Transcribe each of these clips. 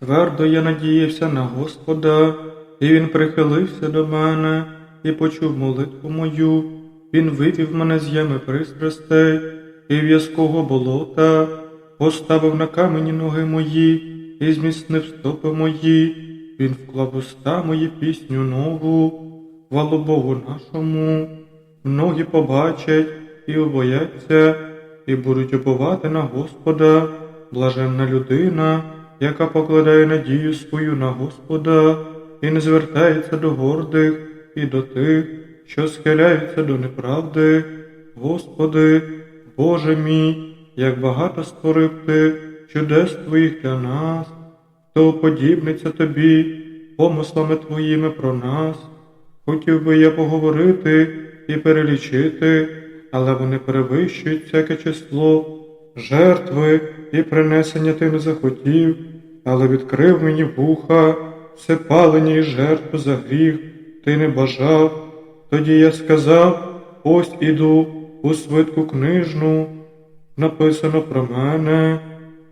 Твердо я надіявся на Господа, і він прихилився до мене і почув молитву мою. Він вивів мене з ями пристрастей і в'язкого болота, поставив на камені ноги мої і зміцнив стопи мої. Він вклав уста мої пісню нову, хвалу Богу нашому. Многі побачать і обояться, і будуть уповати на Господа, блаженна людина, яка покладає надію свою на Господа і не звертається до гордих і до тих, що схиляються до неправди. Господи, Боже мій, як багато створив ти чудес Твоїх для нас, хто подібниться тобі, помислами Твоїми про нас. Хотів би я поговорити і перелічити, але вони перевищують всяке число. Жертви і принесення ти не захотів, але відкрив мені вуха, все палення і жертву за гріх ти не бажав. Тоді я сказав, ось іду у свитку книжну, написано про мене.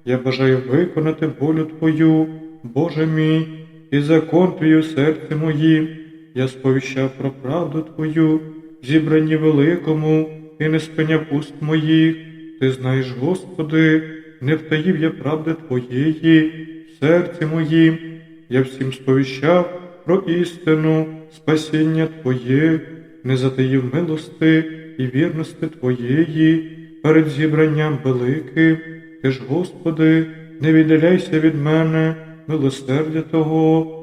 Я бажаю виконати волю Твою, Боже мій, і закон Твій у серці моїм. Я сповіщав про правду Твою, в зібранні великому, і не спиняв уст моїх. Ти знаєш, Господи, не втаїв я правди Твоєї, серці моїм. Я всім сповіщав про істину, спасіння Твоє, не затаїв милости і вірності Твоєї перед зібранням великим. Ти ж, Господи, не віддаляйся від мене, милосердя Того.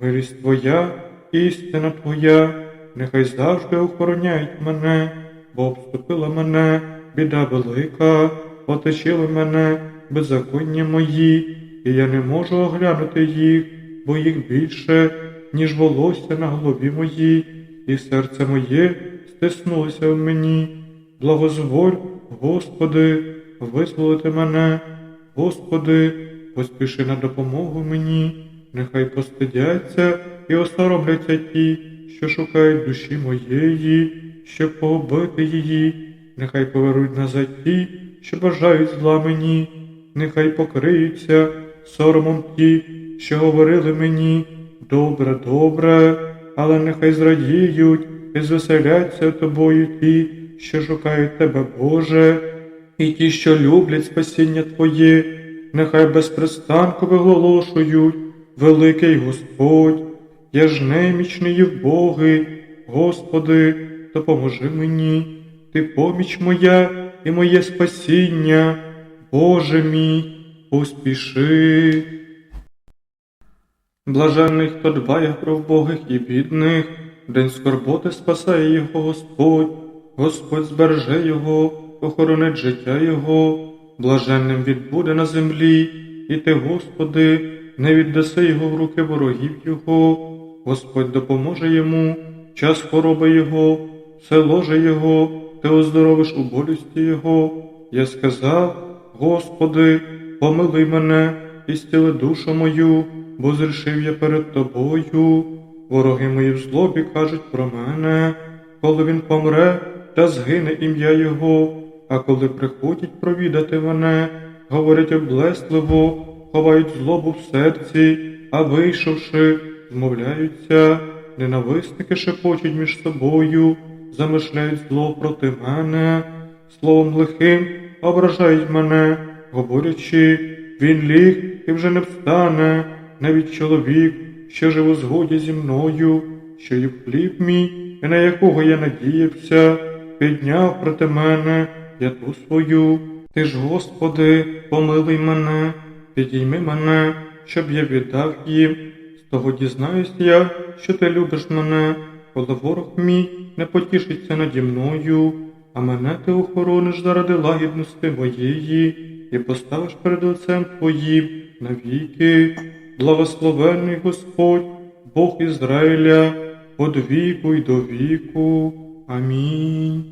Милість Твоя, істина Твоя, нехай завжди охороняють мене, бо обступила мене біда велика, оточили мене беззаконня мої, і я не можу оглянути їх, бо їх більше, ніж волосся на голові моїй, і серце моє стиснулося в мені. Благозволь, Господи, визволити мене, Господи, поспіши на допомогу мені, нехай постидяться і осоромляться ті, що шукають душі моєї, щоб погубити її, нехай повернуть назад ті, що бажають зла мені, нехай покриються соромом ті, що говорили мені, добре, добре, але нехай зрадіють і звеселяться тобою ті, що шукають тебе, Боже, і ті, що люблять спасіння Твоє, нехай без пристанку виголошують, великий Господь, я ж немічний і вбогий, Господи, допоможи мені, Ти поміч моя і моє спасіння, Боже мій, поспіши. Блаженний, хто дбає про вбогих і бідних, день скорботи спасає його Господь, Господь збереже його, охоронить життя його, блаженним відбуде на землі, і ти, Господи, не віддаси його в руки ворогів його, Господь допоможе йому, час хвороби його, все ложе його, ти оздоровиш у болісті його. Я сказав, Господи, помилуй мене і стіли душу мою, бо зрішив я перед тобою. Вороги мої в злобі кажуть про мене, коли він помре, та згине ім'я його, а коли приходять провідати мене, говорять облесливо, ховають злобу в серці, а вийшовши, змовляються, ненависники шепочуть між собою, замишляють зло проти мене, словом лихим ображають мене, говорячи, він ліг і вже не встане, навіть чоловік, що жив у згоді зі мною, що і хліб мій, і на якого я надіявся, підняв проти мене п'яту свою. Ти ж, Господи, помилуй мене, підійми мене, щоб я віддав їм. З того дізнаюсь я, що ти любиш мене, коли ворог мій не потішиться наді мною, а мене ти охорониш заради лагідності моєї і поставиш перед Отцем Твоїм навіки. благословений Господь, Бог Ізраїля, од віку й до віку. Амінь.